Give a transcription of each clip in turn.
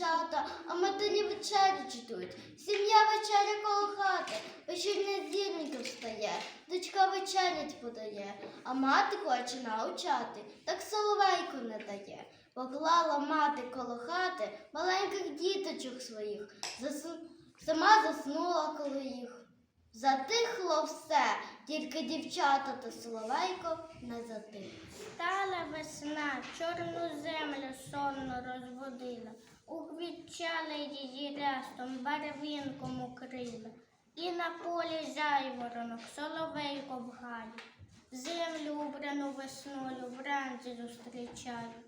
хата, а матері вечерю читують. Сім'я вечеря коло хати, вечірня зірника встає, дочка вечерять подає, а мати хоче навчати, так соловейку не дає. Поклала мати коло хати маленьких діточок своїх, засу- сама заснула коло їх. Затихло все, тільки дівчата та соловейко не затихли. Стала весна, чорну землю сонно розводила, уквітчали її рястом, барвінком укрила, і на полі жайворонок, соловейко в галі. Землю убрану весною вранці зустрічають.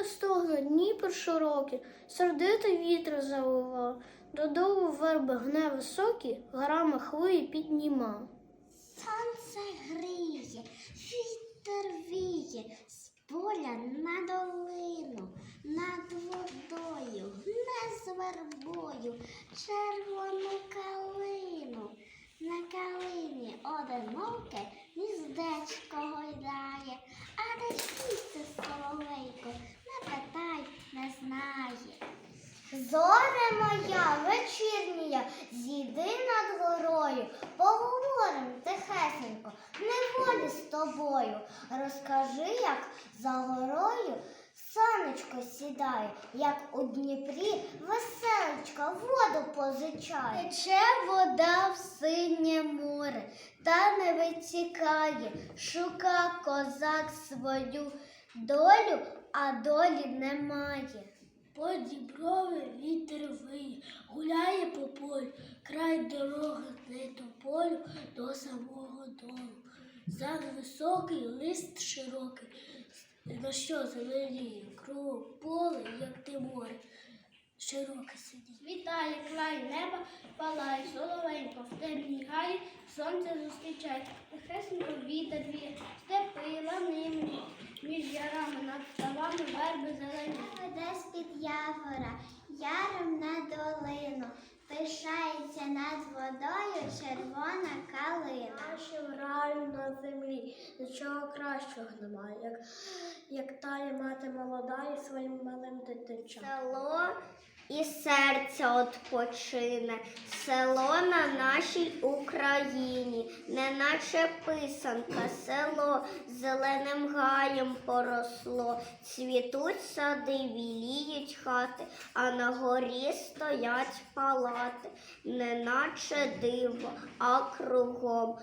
І стогне Дніпр широкий, сердитий вітер завива, додолу верби гне високі, горами хвилі підніма. Гріє, вітер віє, з поля на долину, над водою, гне з вербою, червону калину. На калині одиноке гніздечко гойдає, а де місце соловейко, не питай, не знає. Зоре моя вечірня, зійди над горою, тобою. Розкажи, як за горою сонечко сідає, як у Дніпрі веселечка воду позичає. Тече вода в синє море, та не витікає, шука козак свою долю, а долі немає. По діброві вітер виє, гуляє по полю, край дороги не тополю до самого долу. Зад високий, лист широкий, на що зеленіє, круг поле, як ти море, широке сидить. Вітає край неба, палає соловенько, в темній гаї сонце зустрічає. Тихесенько вітер віє, степи, лани, між ярами над ставами верби зелені. Веде з-під явора, яром на долину, пишається над водою червона калина. Нашим раєм на землі нічого кращого немає, як, як тає мати молода і своїм малим дитинчам. Село і серце odpoczyне, село на нашій Україні, неначе писанка, село зеленим гаєм поросло, цвітуть сади, віліють хати, а на горі стоять палати, неначе диво, а кругом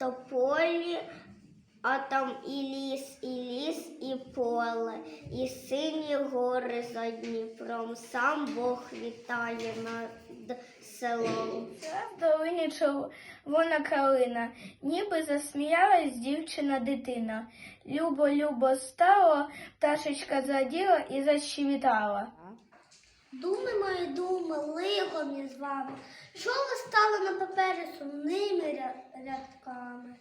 широколист тополі, а там і ліс, і ліс, і поле, і сині гори за Дніпром. Сам Бог вітає над селом. Долині червона калина, ніби засміялась дівчина дитина. Любо, любо стало, пташечка заділа і защебітала. Думи мої думи, лихо мені з вами, що ви стали на папері сумними рядками?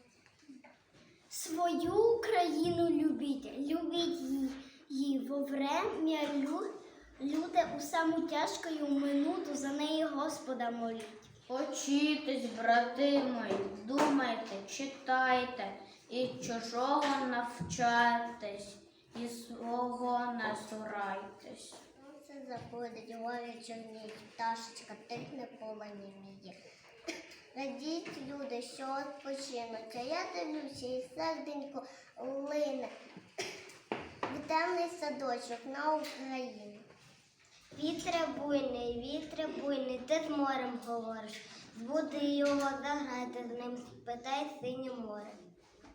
Свою Україну любіть, любіть її, її во врем'я люди у саму тяжкою минуту за неї Господа моліть. Учітесь, брати мої, думайте, читайте, і чужого навчайтесь, і свого не. Заходить, горі чорніють, пташечка тихне поле німіє. Радіть, люди, що відпочинуть, а я дивлюся і серденько лине в темний садочок на Україну. Вітре буйний, вітре буйний, ти з морем говориш. Збуди його, заграйте з ним, спитай синє море.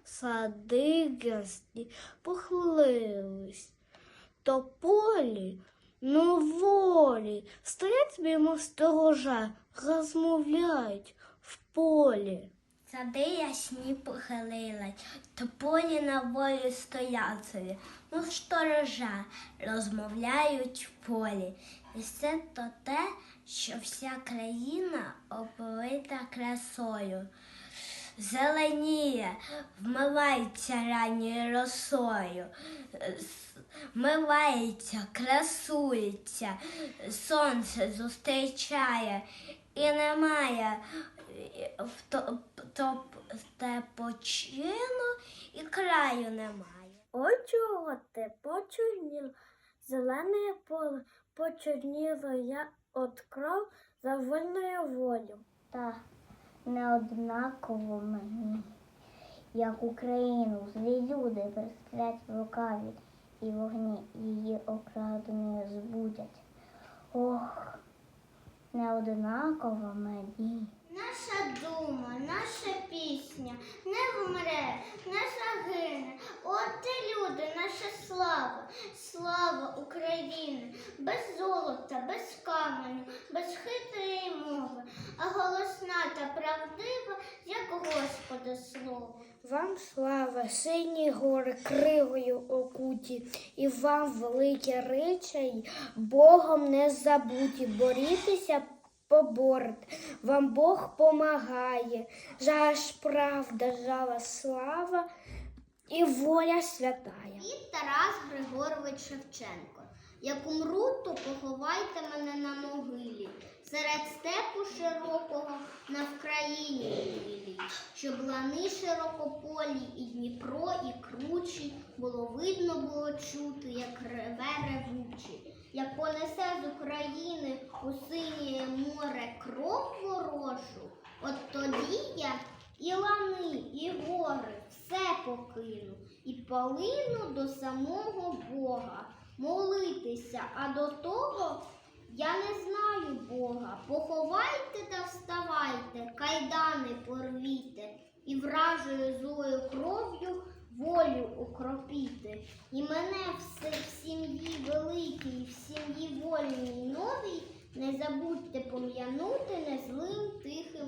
Сади гасні похилились, тополі, ну волі, стоять мимо сторожа, розмовляють в полі. Сади ясні похилилась, тополі на волі стоять ну сторожа, розмовляють в полі. І це то те, що вся країна оповита красою. Зеленіє, вмивається ранньою росою, вмивається, красується, сонце зустрічає і немає е, в то, то, і краю немає. От чого ти почорнів, Зелене поле почорніло, як от кров за вольною волю. Та неоднаково мені, як Україну злі люди присплять лукаві, і вогні її окрадені збудять. Ох, неоднаково мені. Наша дума, наша пісня не вмре, не загине. От ти люди, наша слава, слава України, без золота, без каменю, без та правдива, як Господа слово. Вам слава, сині гори кривою окуті, і вам великі речі, Богом не забуті, борітеся поборете, вам Бог помагає, жаж правда, жала слава і воля святая. І Тарас Григорович Шевченко. Як умру, то поховайте мене на могилі, серед степу широкого на Вкраїні білій, щоб лани широкополі і Дніпро, і кручі було видно, було чути, як реве ревучі, як понесе з України у синє море кров ворожу, от тоді я і лани, і гори все покину, і полину до самого Бога молитися, а до того я не знаю Бога. Поховайте та вставайте, кайдани порвіте, і вражою злою кров'ю волю окропіте. І мене все в сім'ї великій, в сім'ї вольній новій, не забудьте пом'янути незлим тих